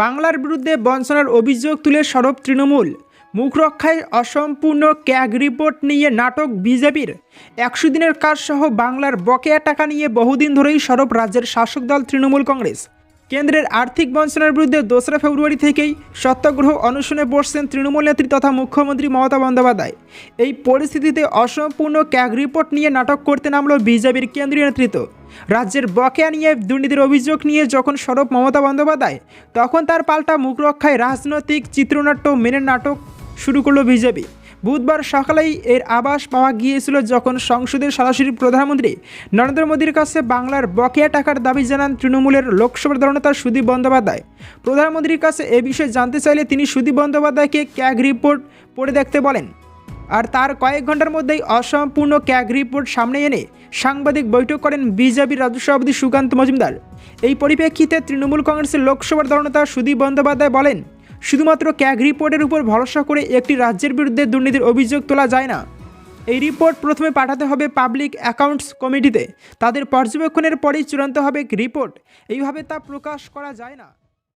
বাংলার বিরুদ্ধে বঞ্চনার অভিযোগ তুলে সরব তৃণমূল। মুখ রক্ষায় অসম্পূর্ণ ক্যাগ রিপোর্ট নিয়ে নাটক বিজেপির। একশো দিনের কাজসহ বাংলার বকেয়া টাকা নিয়ে বহুদিন ধরেই সরব রাজ্যের শাসক দল তৃণমূল কংগ্রেস। কেন্দ্রের আর্থিক বঞ্চনার বিরুদ্ধে দোসরা ফেব্রুয়ারি থেকেই সত্যাগ্রহ অনশনে বসছেন তৃণমূল নেত্রী তথা মুখ্যমন্ত্রী মমতা বন্দ্যোপাধ্যায়। এই পরিস্থিতিতে অসম্পূর্ণ ক্যাগ রিপোর্ট নিয়ে নাটক করতে নামল বিজেপির কেন্দ্রীয় নেতৃত্ব। রাজ্যের বকেয়া নিয়ে দুর্নীতির অভিযোগ নিয়ে যখন সরব মমতা বন্দ্যোপাধ্যায়, তখন তার পাল্টা মুখ রক্ষায় রাজনৈতিক চিত্রনাট্য মেনে নাটক শুরু করল বিজেপি। বুধবার সকালেই এর আবাস পাওয়া গিয়েছিল যখন সংসদের সরাসরি প্রধানমন্ত্রী নরেন্দ্র মোদীর কাছে বাংলার বকেয়া টাকার দাবি জানান তৃণমূলের লোকসভার দলনেতা সুদীপ বন্দ্যোপাধ্যায়। প্রধানমন্ত্রীর কাছে এ বিষয়ে জানতে চাইলে তিনি সুদীপ বন্দ্যোপাধ্যায়কে ক্যাগ রিপোর্ট পড়ে দেখতে বলেন। আর তার কয়েক ঘণ্টার মধ্যেই অসম্পূর্ণ ক্যাগ রিপোর্ট সামনে এনে সাংবাদিক বৈঠক করেন বিজেপির রাজ্য সভাপতি সুকান্ত মজুমদার। এই পরিপ্রেক্ষিতে তৃণমূল কংগ্রেসের লোকসভার দলনেতা সুদীপ বন্দ্যোপাধ্যায় বলেন শুধুমাত্র ক্যাগ রিপোর্টের উপর ভরসা করে একটি রাজ্যের বিরুদ্ধে দুর্নীতির অভিযোগ তোলা যায় না। এই রিপোর্ট প্রথমে পাঠাতে হবে পাবলিক অ্যাকাউন্টস কমিটিতে। তাদের পর্যবেক্ষণের পরেই চূড়ান্ত হবে রিপোর্ট। এইভাবে তা প্রকাশ করা যায় না।